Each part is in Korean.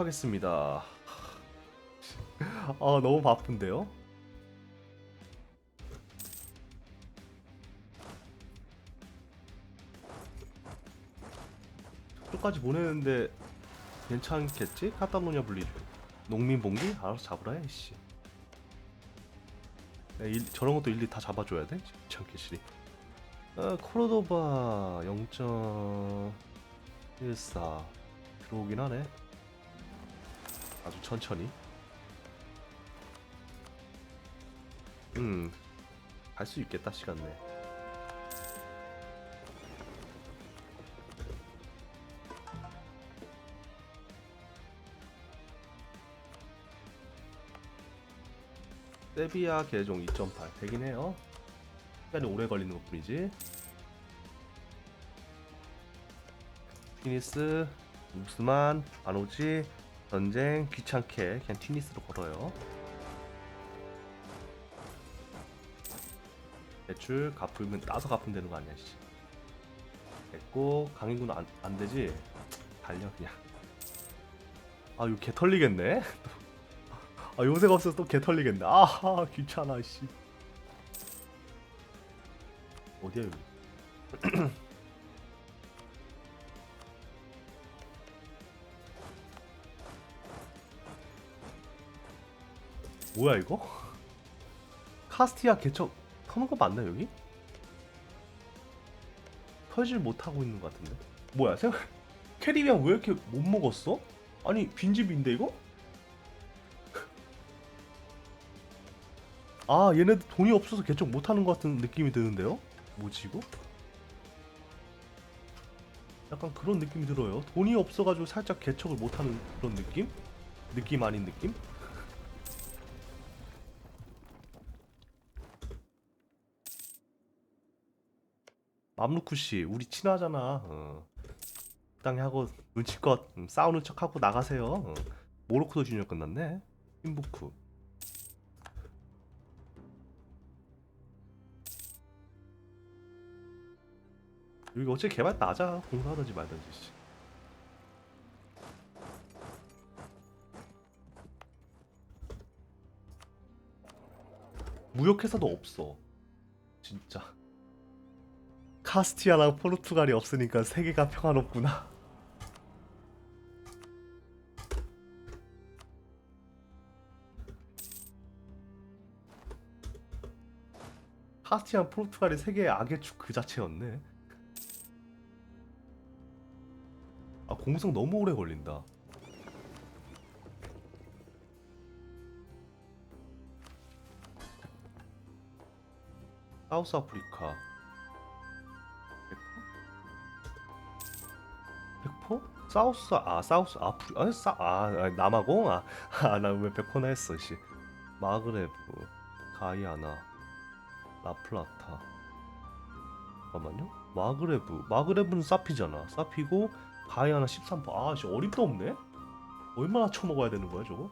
하겠습니다. 아 너무 바쁜데요? 저까지 보내는데 괜찮겠지? 카타노니아 분리 농민 봉기 알아서 잡으라 해. 씨. 야, 일, 저런 것도 일일이 다 잡아줘야 돼? 귀찮게 아, 코르도바 0.14 들어오긴 하네. 아주 천천히. 음, 갈 수 있겠다 시간 내. 세비야 개종 2.8 되긴 해요. 시간이 오래 걸리는 것 뿐이지. 피니스, 우스만, 아노지, 전쟁, 귀찮게 그냥 티니스로 걸어요. 대출 갚으면 따서 갚으면 되는 거 아니야, 씨. 됐고 강인군 안, 안 되지? 달려 그냥. 아, 이거 개 털리겠네. 아, 요새가 없어서 또 개 털리겠네. 아하, 귀찮아, 씨. 어디야 여기? 뭐야 이거? 카스티아 개척 터는 거 맞나 여기? 털질 못하고 있는 것 같은데 뭐야 생각 캐리비안 왜 이렇게 못 먹었어? 아니 빈집인데 이거? 아 얘네들 돈이 없어서 개척 못하는 것 같은 느낌이 드는데요? 뭐지 이거? 약간 그런 느낌이 들어요 돈이 없어가지고 살짝 개척을 못하는 그런 느낌? 느낌 아닌 느낌? 맘루쿠 씨, 우리 친하잖아. 어. 적당히 하고 눈치껏 음, 싸우는 척하고 나가세요. 어. 모로코도 주니어 끝났네. 팀부쿠. 여기 어차피 개발 낮아. 공사하든지 말든지. 씨. 무역회사도 없어. 진짜. 카스티아랑 포르투갈이 없으니까 세계가 평화롭구나. 카스티아랑 포르투갈이 세계의 악의 축 그 자체였네. 아 공성 너무 오래 걸린다. 사우스 아프리카. 사우스 아 사우스 아프리 아니 싸아 아, 남아공? 아나왜 백포나 했어 씨. 마그레브 가이아나 라플라타. 잠깐만요. 마그레브 마그레브는 사피잖아. 사피고 가이아나 13% 아씨 어림도 없네? 얼마나 쳐먹어야 되는 거야 저거?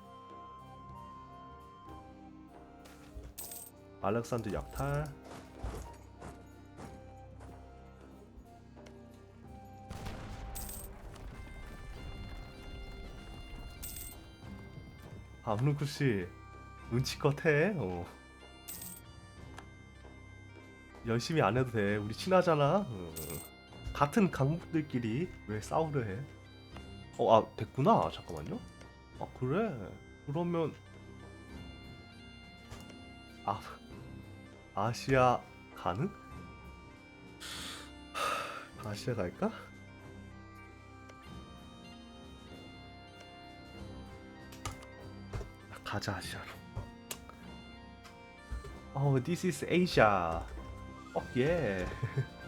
알렉산드 약탈 아무누쿠 씨 눈치껏 해. 어. 열심히 안 해도 돼. 우리 친하잖아. 어. 같은 강북들끼리 왜 싸우려 해? 어, 아 됐구나. 잠깐만요. 아 그래. 그러면 아 아시아? 하, 아시아 갈까? 가자 아시아로. 어, this is Asia. 어, 예.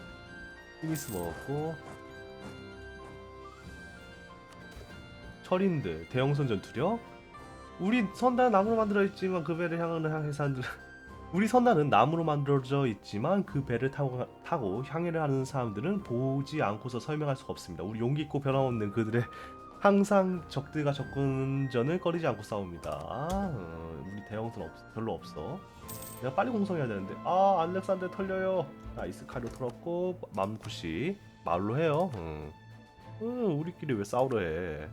티미스 먹었고. 철인들 대형 선 전 투력. 우리 선단 나무로 만들어 있지만 그 배를 향하는 항해사들. 우리 선단은 나무로 만들어져 있지만 그 배를 타고, 타고 향해를 하는 사람들은 보지 않고서 설명할 수가 없습니다. 우리 용기 있고 변함없는 그들의 항상 적들과 접근전을 꺼리지 않고 싸웁니다. 어, 우리 대형선 없, 별로 없어. 내가 빨리 공성해야 되는데 아 알렉산더 털려요. 아 이스카리오 털었고 맘쿠시 말로 해요. 응. 응, 우리끼리 왜 싸우려 해?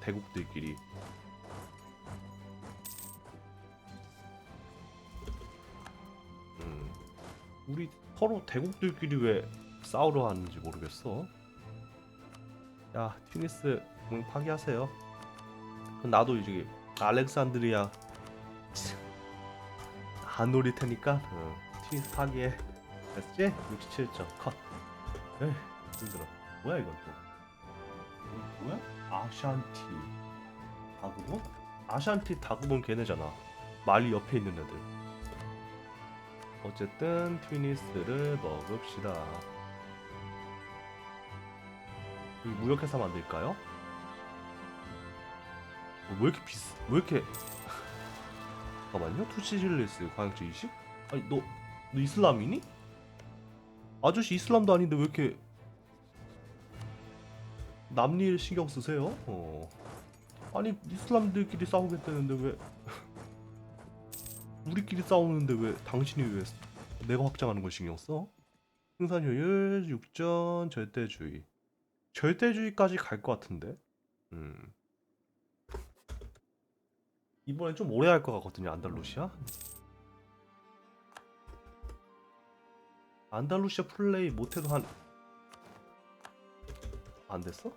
대국들끼리 음, 우리 서로 대국들끼리 왜 싸우려 하는지 모르겠어. 야, 튜니스 응, 파기하세요. 그럼 나도 이제 알렉산드리아 안 노릴 테니까 응, 튜니스 파기해. 됐지? 67점 컷. 에이, 힘들어. 뭐야 이건 또? 뭐야? 아샨티 다구몬? 아샨티 다구몬 걔네잖아. 말리 옆에 있는 애들. 어쨌든 튜니스를 먹읍시다. 이 무역회사 만들까요? 어, 왜 이렇게 비싸? 왜 이렇게 잠깐만요. 투시질리스 과학주 이식? 아니 너, 너 이슬람이니? 아저씨 이슬람도 아닌데 왜 이렇게 남일 신경 쓰세요? 어. 아니 이슬람들끼리 싸우겠다는데 왜 우리끼리 싸우는데 왜 당신이 왜 내가 확장하는 걸 신경 써? 생산 효율, 육전, 절대주의. 절대주의까지 갈 것 같은데. 음. 이번엔 좀 오래 할 것 같거든요, 안달루시아. 안달루시아 플레이 못해도 한 안 됐어?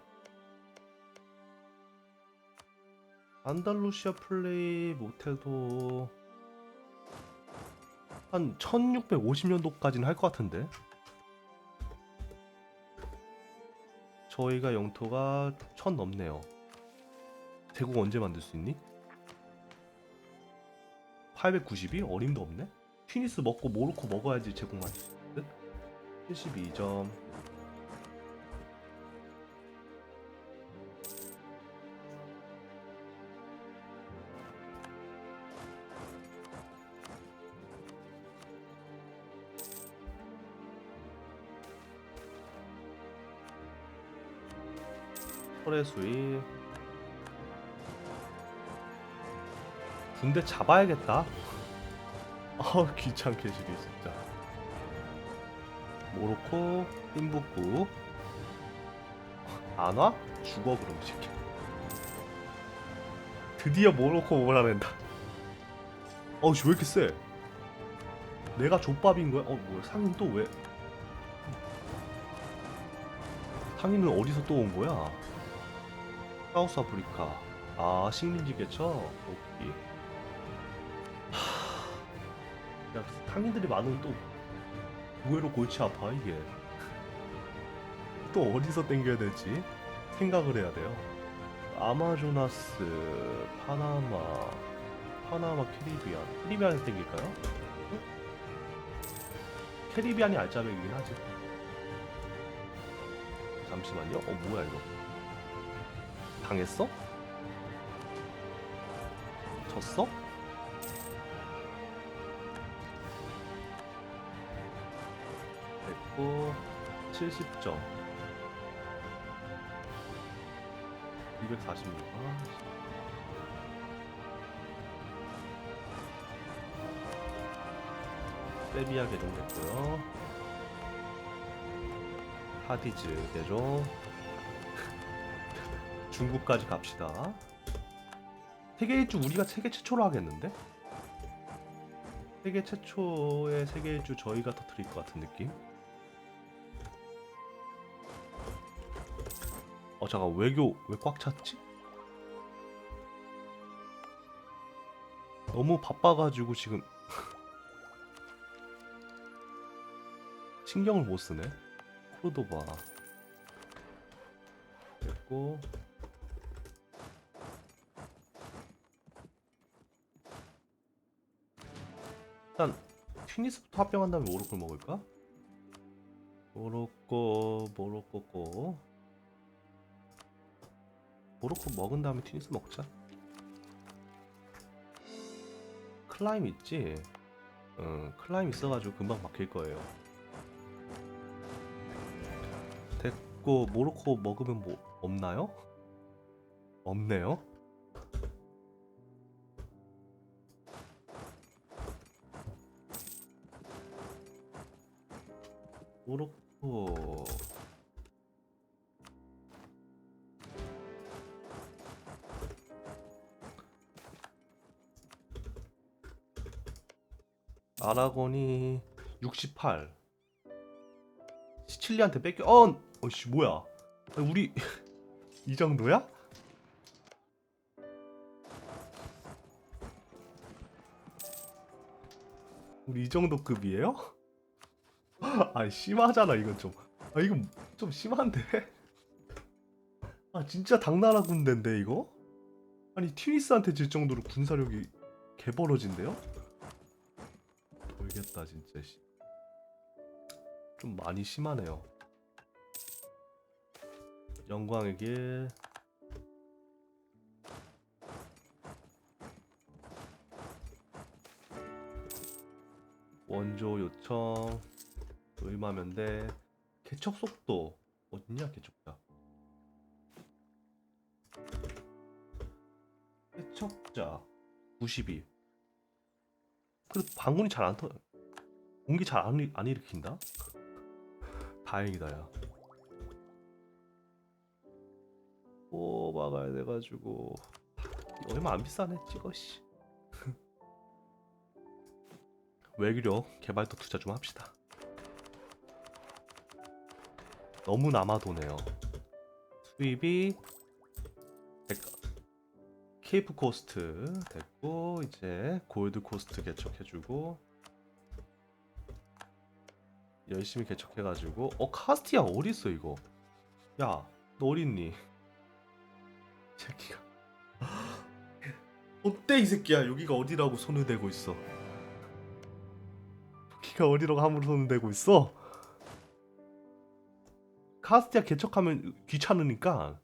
안달루시아 플레이 못해도 한 1650년도까지는 할 것 같은데 저희가 영토가 1000 넘네요 제국 언제 만들 수 있니? 892? 어림도 없네? 튀니스 먹고 모로코 먹어야지 만들 수 있듯? 72점 철의 수입 군대 잡아야겠다. 아 귀찮게 시리 진짜. 모로코 띵북구 안 와? 죽어 그럼 이 새끼 드디어 모로코 몰아낸다. 어우 씨, 왜 이렇게 세 내가 족밥인 거야? 어 뭐야? 상인 또 왜? 상인은 어디서 또 온 거야? 사우스 아프리카. 아 식민지 개척? 오케이 상인들이 많으면 또 의외로 골치 아파 이게 또 어디서 땡겨야 될지 생각을 해야 돼요 아마조나스 파나마 파나마 캐리비안 캐리비안에서 땡길까요? 응? 캐리비안이 알짜배기긴 하지 잠시만요 어 뭐야 이거 당했어? 졌어? 됐고 70점 246 아, 세비야 개종됐고요 하디즈 개종 중국까지 갑시다. 세계 일주 우리가 세계 최초로 하겠는데? 세계 최초의 세계 일주 저희가 터트릴 것 같은 느낌? 어 잠깐 외교 왜 꽉 찼지? 너무 바빠가지고 지금 신경을 못 쓰네. 코르도바 됐고 일단 튀니스부터 합병한 다음에 모로코를 먹을까? 모로코 모로코코 모로코 먹은 다음에 튀니스 먹자 클라임 있지? 응 클라임 있어가지고 금방 막힐 거예요 됐고 모로코 먹으면 뭐 없나요? 없네요 모로코 아라곤이 68 시칠리한테 뺏겨 어 어씨 뭐야 우리 이 정도야? 우리 이 정도 급이에요? 아 심하잖아 이건 좀. 아 이건 좀 심한데. 아 진짜 당나라 군대인데 이거? 아니 튀니스한테 질 정도로 군사력이 개벌어진데요? 모르겠다 진짜. 씨. 좀 많이 심하네요. 영광에게 원조 요청 의마면 돼 개척 속도 어딨냐 개척자 개척자 92 그래도 방문이 잘 안 터 공기 잘 안 안 일으킨다? 다행이다 야. 뽑아가야 돼가지고. 얼마 안 비싸네 찍어 씨. 외교력 개발도 투자 좀 합시다. 너무 남아도네요. 수입이 백- 케이프 코스트 됐고 이제 골드 코스트 개척해주고 열심히 개척해가지고 어 카스티아 어디 있어 이거? 야너 어딨니? 이 새끼가 어때 이 새끼야 여기가 어디라고 손을 대고 있어? 여기가 어디라고 함부로 손을 대고 있어? 카스티아 개척하면 귀찮으니까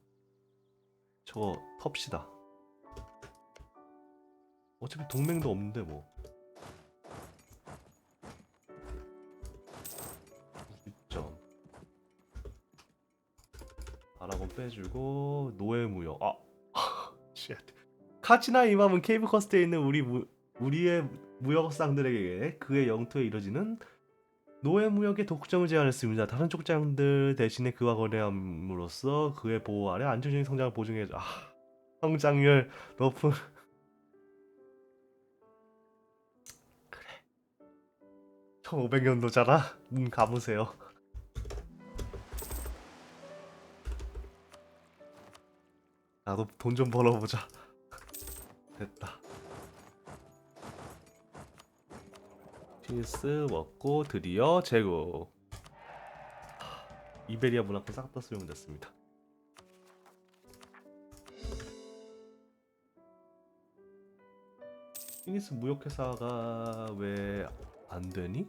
저거 텁시다. 어차피 동맹도 없는데 뭐. 있죠. 아라곤 빼주고 노예 무역. 아, 쉣. 카치나 이맘은 케이브 커스트에 있는 우리 무, 우리의 무역상들에게 그의 영토에 이뤄지는 노예 무역의 독점을 제한했습니다. 다른 족장들 대신에 그와 거래함으로써 그의 보호 아래 안정적인 성장을 보증해 아, 성장률 높은 1500년도잖아 눈 감으세요. 나도 돈 좀 벌어보자. 됐다. 피니스 먹고 드디어 하, 이베리아 문화권 싹다 수용됐습니다. 피니스 무역회사가 왜 안 되니?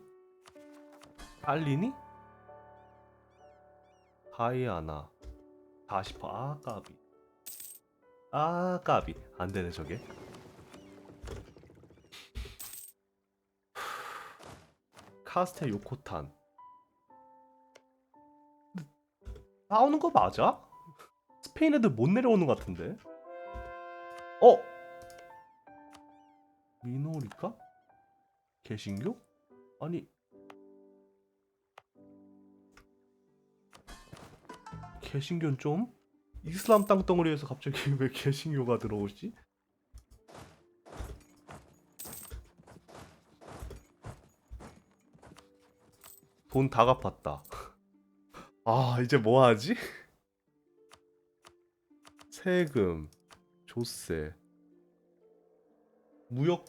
딸리니? 하이아나 40%아 까비 아 까비 안 되네 저게 카스테 요코탄 싸우는 거 맞아? 스페인 애들 못 내려오는 것 같은데 어? 미노리카? 개신교? 아니 개신교는 좀? 이슬람 땅덩어리에서 갑자기 왜 개신교가 들어오지? 돈 다 갚았다. 아, 이제 뭐 하지? 세금, 조세, 무역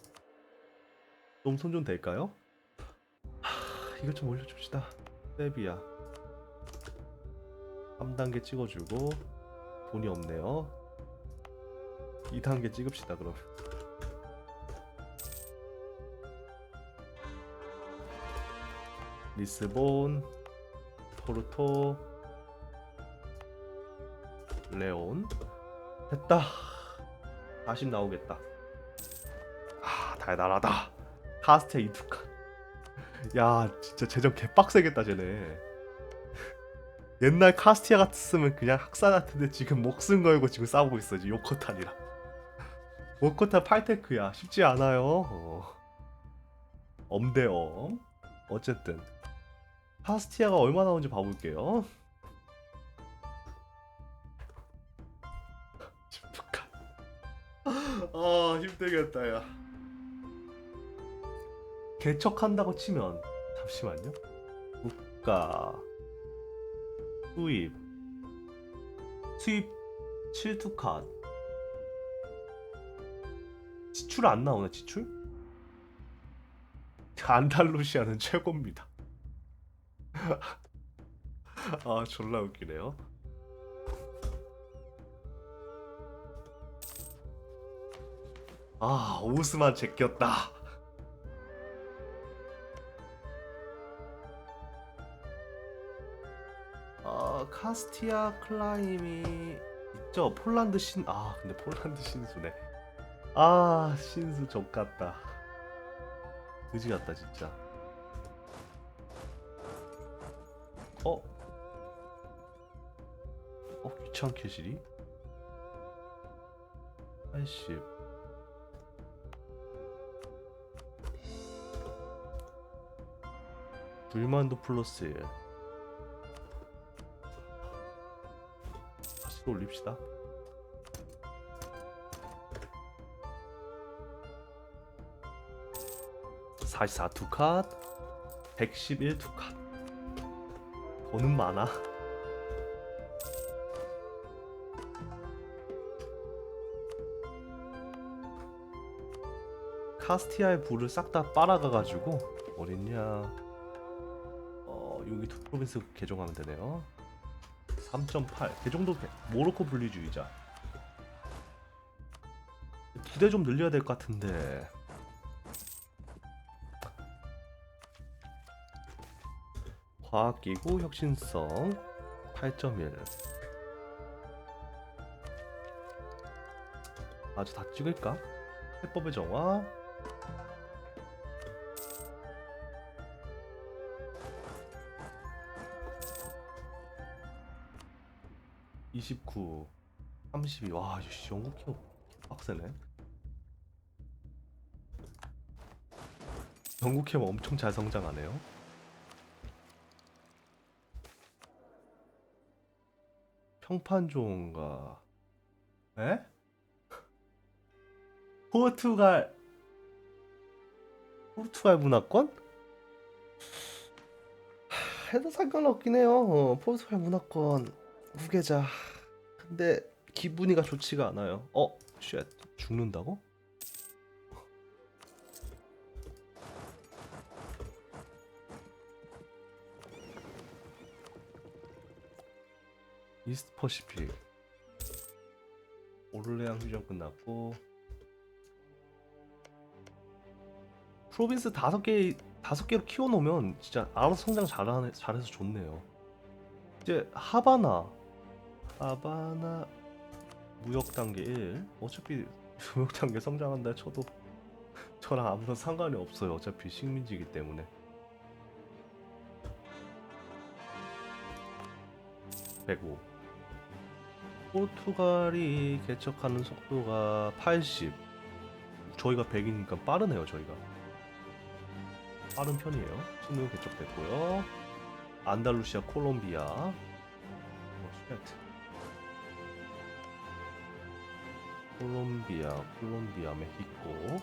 좀 손 좀 될까요? 하, 이것 좀 올려줍시다. 세비야. 3단계 찍어주고 돈이 없네요. 2단계 찍읍시다 그럼. 리스본, 포르토, 레온 됐다. 40 나오겠다. 아 달달하다. 카스테 이두칸. 야 진짜 재정 개빡세겠다 쟤네. 옛날 카스티아 같았으면 그냥 학살 같은데 지금 목숨 걸고 지금 싸우고 있어 지금 요코탄이랑. 요코탄 8테크야 쉽지 않아요. 어. 엄대엄. 어쨌든 카스티아가 얼마 나오는지 봐볼게요. 10북한. 아 힘들겠다 야. 개척한다고 치면 잠시만요. 국가 수입 수입 7투 컷 지출 안 나오나 지출? 안달루시아는 최고입니다. 아 졸라 웃기네요. 아 오스만 제꼈다. 카스티아 클라임이 있죠. 폴란드 신. 아 근데 폴란드 신수네. 아 신수 족같다. 그지 같다 진짜. 어? 어 귀찮게 시리? 80 불만도 플러스 1 다시 또 올립시다44 두칸 111 두칸. 돈은 많아. 카스티아의 불을 싹 다 빨아가가지고 어딨냐. 어 여기 투 프로빈스 개종하면 되네요 3.8 개정도 돼. 모로코 분리주의자 부대 좀 늘려야 될 것 같은데 과학기구 혁신성 8.1 아주 다 찍을까? 해법의 정화 (29) (32) 와 이씨 영국 키워 빡세네 영국 키워 엄청 잘 성장하네요 평판 좋은가 에? 포르투갈 포르투갈 문화권? 하, 해도 상관없긴 해요. 어, 포르투갈 문화권 후계자. 근데 기분이가 좋지가 않아요. 어, 쉣. 죽는다고? 이스트 퍼시픽 오를레앙 휴전 끝났고 프로빈스 다섯 개 다섯 개로 키워놓으면 진짜 알아서 성장 잘하네 잘해서 좋네요. 이제 하바나 하바나 무역 단계 1 어차피 무역 단계 성장한다 쳐도 저랑 아무런 상관이 없어요. 어차피 식민지이기 때문에. 105 포르투갈이 개척하는 속도가 80 저희가 100이니까 빠르네요 저희가. 빠른 편이에요. 신우 개척됐고요. 안달루시아 콜롬비아. 어, 쉣. 콜롬비아 콜롬비아 멕시코.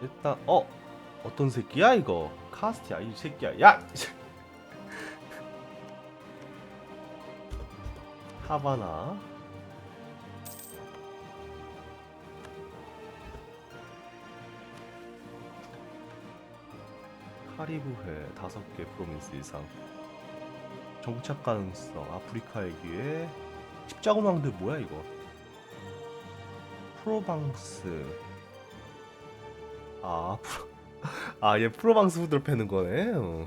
일단 어 어떤 새끼야 이거? 카스티아 이 새끼야. 야! 하바나. 카리브해 다섯 개 프로민스 이상 정착 가능성 아프리카의 기회 십자군왕들 뭐야 이거? 프로방스. 아 프로 아얘 프로방스 후드를 패는 거네. 어.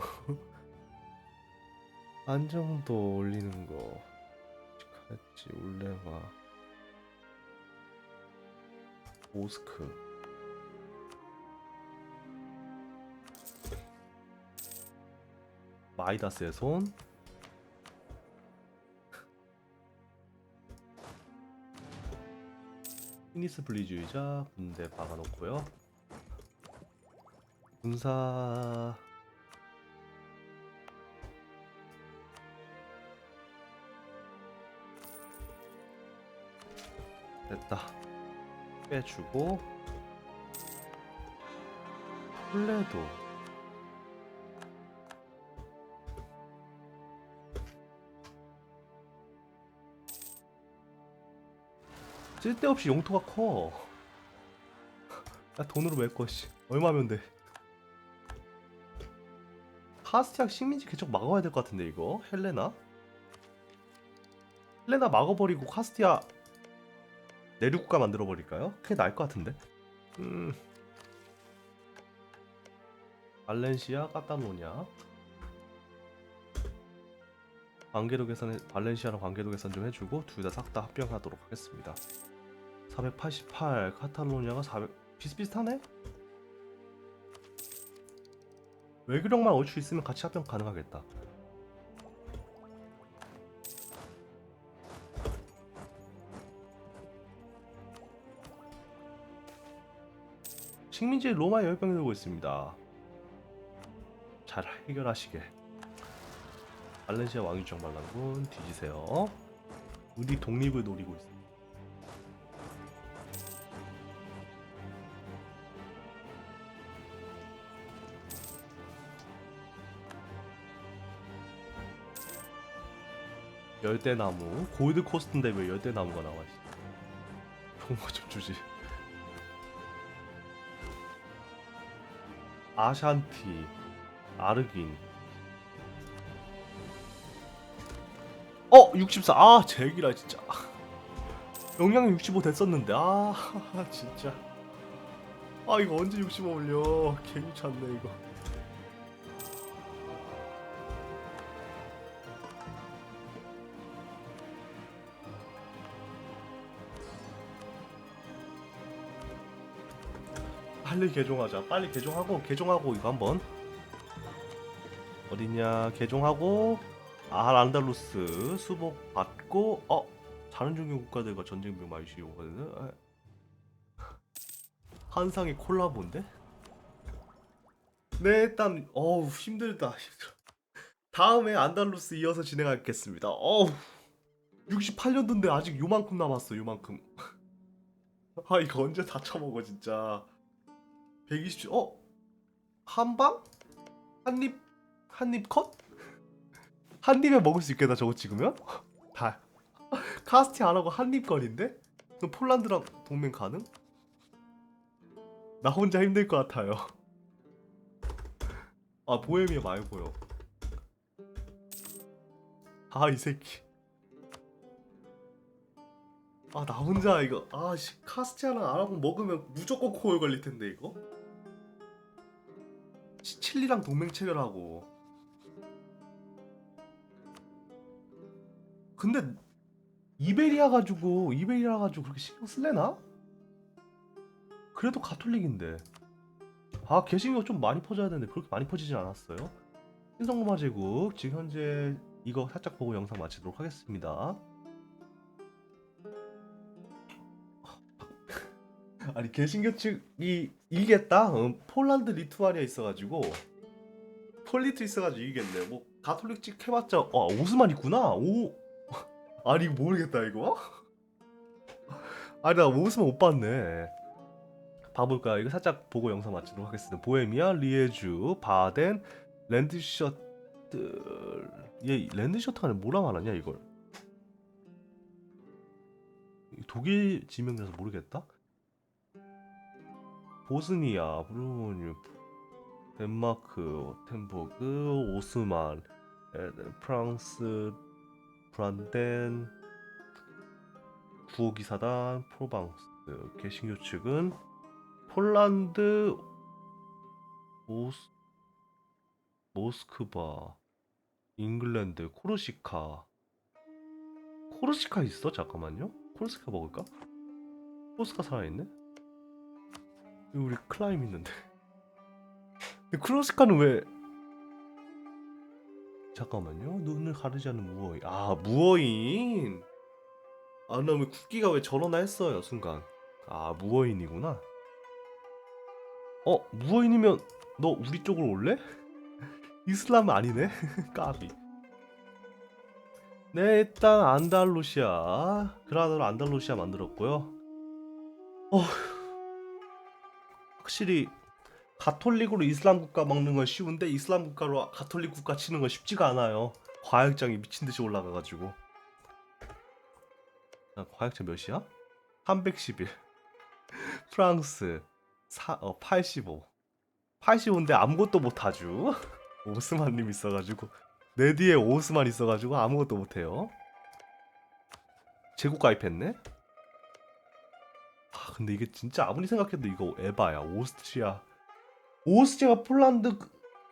안정도 올리는 거. 같이 올레와 오스크. 마이다스의 손 피니스 분리주의자 군대 박아놓고요. 군사. 됐다. 빼주고. 톨레도 쓸데없이 용토가 커. 나 돈으로 메꿔 씨. 얼마면 돼? 카스티악 식민지 개척 막아야 될 것 같은데 이거 헬레나? 헬레나 막아버리고 카스티아 내륙국가 만들어 버릴까요? 그게 나을 것 같은데. 음. 발렌시아, 까타로냐. 관계도 개선, 발렌시아랑 관계도 개선 좀 해주고 둘 다 싹 다 합병하도록 하겠습니다. 488, 카탈로니아가 400 비슷비슷하네? 외교력만 올수 있으면 같이 합병 가능하겠다. 식민지 로마에 열병이 들고 있습니다. 잘 해결하시게. 발렌시아 왕유정 반란군 뒤지세요. 우리 독립을 노리고 있습니다. 열대나무 골드 코스트인데 왜 열대나무가 나와? 좋은 거 좀 주지. 아샨티, 아르긴. 어, 64. 아, 제기라 진짜. 용량이 65 됐었는데. 아, 진짜. 아, 이거 언제 65 올려? 개귀찮네 이거. 빨리 개종하자. 빨리 개종하고 개종하고 이거 한번 어디냐 개종하고 아 안달루스 수복 받고 어 다른 종교 국가들과 전쟁병 시용하는 아. 한상의 콜라보인데? 네 일단 어우 힘들다. 다음에 안달루스 이어서 진행하겠습니다. 어우 68년도인데 아직 요만큼 남았어 요만큼. 아 이거 언제 다 처먹어 진짜. 120초 어? 한 방? 한 입 한 입 컷? 한 입에 먹을 수 있겠다 저거 찍으면? 다 카스티 안 하고 한 입 거리인데? 그럼 폴란드랑 동맹 가능? 나 혼자 힘들 것 같아요 아 보헤미아 말고요 아 이 새끼 아 나 혼자 이거 아씨 카스티아랑 안 하고 먹으면 무조건 코어 걸릴 텐데 이거 시칠리랑 동맹 체결하고. 근데 이베리아 가지고 이베리아 가지고 그렇게 신경 쓸래나? 그래도 가톨릭인데. 아 개신교 좀 많이 퍼져야 되는데 그렇게 많이 퍼지진 않았어요? 신성로마 제국 지금 현재 이거 살짝 보고 영상 마치도록 하겠습니다 아니 개신교 측이 이기겠다? 응, 폴란드 리투아니아 있어가지고. 폴리트 있어가지고 이기겠네. 뭐 가톨릭 측 해봤자 아 오스만 있구나? 오. 아니 모르겠다 이거. 아니 나 오스만 못 봤네. 봐볼까? 이거 살짝 보고 영상 마치도록 하겠습니다. 보헤미아 리에주 바덴 랜드셔틀. 얘 랜드셔틀 안에 뭐라 말하냐 이걸? 독일 지명이라서 모르겠다 보스니아, 브루니우, 덴마크, 템버그, 오스만, 에, 프랑스, 브란덴, 구호기사단, 프로방스, 개신교 측은 폴란드, 모스, 모스크바, 잉글랜드, 코르시카. 코르시카 있어? 잠깐만요. 코르시카 먹을까? 코르시카 살아있네? 우리 클라임 있는데. 크로스카는 왜? 잠깐만요. 눈을 가르지 않는 무어인. 아 무어인. 아 나왜 쿠키가 왜 저러나 했어요 순간. 아 무어인이구나. 어 무어인이면 너 우리 쪽으로 올래? 이슬람 아니네. 까비. 네 일단 안달루시아 그라나다 안달루시아 만들었고요. 어, 확실히 가톨릭으로 이슬람 국가 먹는 건 쉬운데 이슬람 국가로 가톨릭 국가 치는 건 쉽지가 않아요. 과학장이 미친 듯이 올라가가지고. 자, 과학장 몇이야? 311. 프랑스 사, 어, 85. 85인데 아무것도 못하죠. 오스만님 있어가지고 내 뒤에 오스만 있어가지고 아무것도 못해요. 제국 가입했네? 아 근데 이게 진짜 아무리 생각해도 이거 에바야 오스트리아. 오스트리아가 폴란드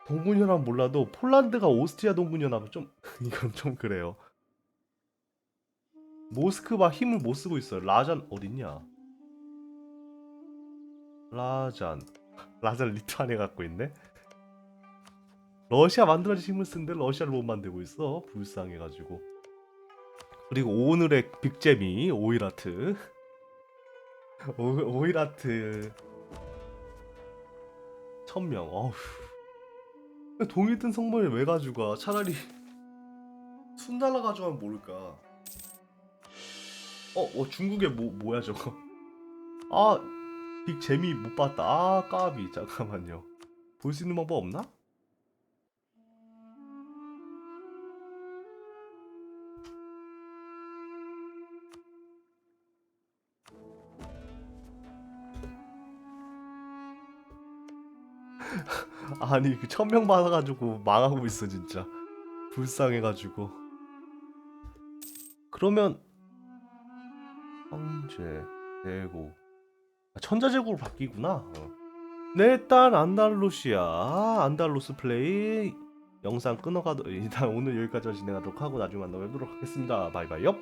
동군연합 몰라도 폴란드가 오스트리아 동군연합은 좀 이건 좀 그래요. 모스크바 힘을 못 쓰고 있어요. 라잔 어딨냐? 라잔. 라잔 리투아니아 갖고 있네? 러시아 만들어진 힘을 쓰는데 러시아를 못 만들고 있어. 불쌍해가지고. 그리고 오늘의 빅재미 오일아트 오, 오일 아트. 천명. 어휴 동이 뜬 성모를 왜 가져가 차라리 순달라 가져가면 모를까. 어, 어 중국에 뭐 뭐야 저거? 아빅 재미 못 봤다. 아 까비. 잠깐만요. 볼 수 있는 방법 없나? 아니 그 천명 받아가지고 망하고 있어 진짜. 불쌍해가지고. 그러면 황제 대고. 아, 천자제국으로 바뀌구나. 어. 네 일단 안달루시아. 안달루스 플레이. 영상 끊어가도 일단 오늘 여기까지 진행하도록 하고 나중에 만나뵙도록 하겠습니다. 바이바이 엽